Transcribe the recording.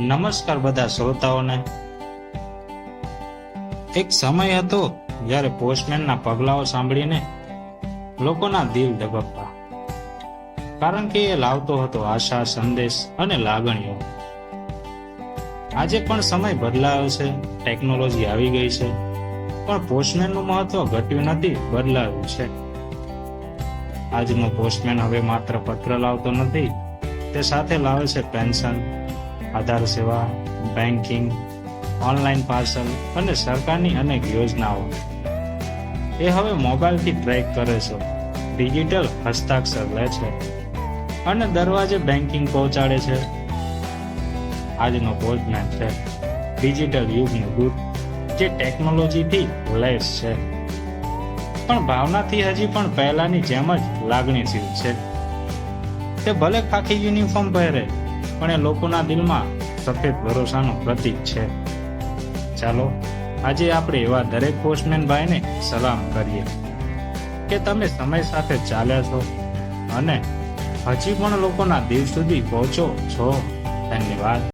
નમસ્કાર બધા શ્રોતાઓને. એક સમય હતો જ્યારે પોસ્ટમેનના પગલાઓ સાંભળીને લોકોના દિલ ધબકતા. કારણ કે એ લાવતો હતો આશા, સંદેશ અને લાગણીઓ. આજે પણ સમય બદલાયો છે ટેકનોલોજી આવી ગઈ છે, પણ પોસ્ટમેનનું મહત્વ ઘટ્યું નથી, બદલાયું છે. આજનો પોસ્ટમેન હવે માત્ર પત્ર લાવતો નથી, તે સાથે લાવે છે પેન્શન આધાર સેવા બેન્કિંગ ઓનલાઈન પાર્સલ અને સરકારની અનેક યોજનાઓ. એ હવે મોબાઈલથી ટ્રેક કરે છે. ડિજિટલ હસ્તાક્ષર લે છે. અને દરવાજે બેન્કિંગ પહોંચાડે છે. આજનો પોસ્ટમેન છે. ડિજિટલ યુગનું દૂત, જે ટેકનોલોજીથી લેસ છે. પણ ભાવનાથી હજી પણ પહેલાની જેમ જ લાગણીશીલ છે. તે ભલે ખાખી યુનિફોર્મ પહેરે પણ એ લોકોના દિલમાં સફેદ ભરોસાનું પ્રતીક છે. ચાલો, આજે આપણે એવા દરેક પોસ્ટમેન ભાઈને સલામ કરીએ કે તમે સમય સાથે ચાલ્યા છો અને હજી પણ લોકોના દિલ સુધી પહોંચો છો. ધન્યવાદ.